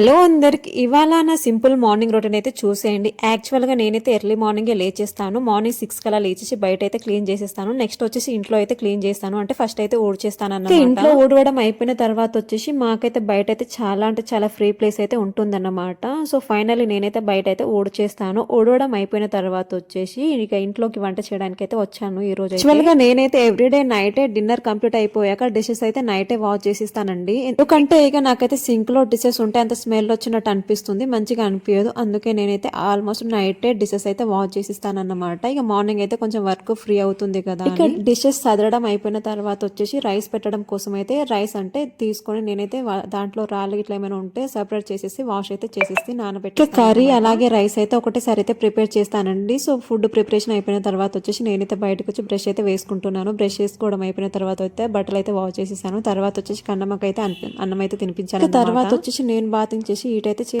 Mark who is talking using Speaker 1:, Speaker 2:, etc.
Speaker 1: Hello అందరికి ఇవాళ నా సింపుల్ మార్నింగ్ రొటీన్ అయితే చూసేయండి. యాక్చువల్గా నేనైతే ఎర్లీ మార్నింగే లేచేస్తాను. మార్నింగ్ సిక్స్ కలా లేచేసి బయట అయితే క్లీన్ చేసేస్తాను. నెక్స్ట్ వచ్చేసి ఇంట్లో అయితే క్లీన్ చేస్తాను. అంటే ఫస్ట్ అయితే ఊడ్చేస్తాను అన్నమాట ఇంట్లో ఊడవడం అయిపోయిన తర్వాత వచ్చేసి మాకైతే బయట అయితే చాలా అంటే చాలా ఫ్రీ ప్లేస్ అయితే ఉంటుందన్నమాట. సో ఫైనల్లీ నేనైతే బయట అయితే ఊడ్చేస్తాను. ఊడవడం అయిపోయిన తర్వాత వచ్చేసి ఇక ఇంట్లోకి వంట చేయడానికి అయితే వచ్చాను ఈ రోజు యాక్చువల్గా నేనైతే ఎవ్రీడే నైటే డిన్నర్ కంప్లీట్ అయిపోయాక డిషెస్ అయితే నైటే వాష్ చేసిస్తానండి. ఎందుకంటే ఇక నాకైతే సింక్లో డిషెస్ ఉంటే అంత స్మెల్ వచ్చినట్టు అనిపిస్తుంది మంచిగా అనిపించదు అందుకే నేనైతే ఆల్మోస్ట్ నైటే డిషెస్ అయితే వాష్ చేసిస్తానన్నమాట. ఇక మార్నింగ్ అయితే కొంచెం వర్క్ ఫ్రీ అవుతుంది కదా ఇక డిషెస్ సదరడం అయిపోయిన తర్వాత వచ్చేసి రైస్ పెట్టడం కోసం అయితే రైస్ అంటే తీసుకొని నేనైతే దాంట్లో రాళ్ళు ఇట్లా ఏమైనా ఉంటే సపరేట్ చేసేసి వాష్ అయితే చేసేసి నానబెట్టి కర్రీ అలాగే రైస్ అయితే ఒకటేసారి అయితే ప్రిపేర్ చేస్తానండి. సో ఫుడ్ ప్రిపరేషన్ అయిపోయిన తర్వాత వచ్చేసి నేనైతే బయటకు వచ్చి బ్రష్ అయితే వేసుకుంటున్నాను. బ్రష్ చేసుకోవడం అయిపోయిన తర్వాత అయితే బట్టలు అయితే వాష్ చేసేసాను. తర్వాత వచ్చేసి కన్నమ్మకి అయితే అన్నం అయితే తినిపించాను తర్వాత వచ్చేసి నేను బాతింగ్ చేసి ఈటైతే చే-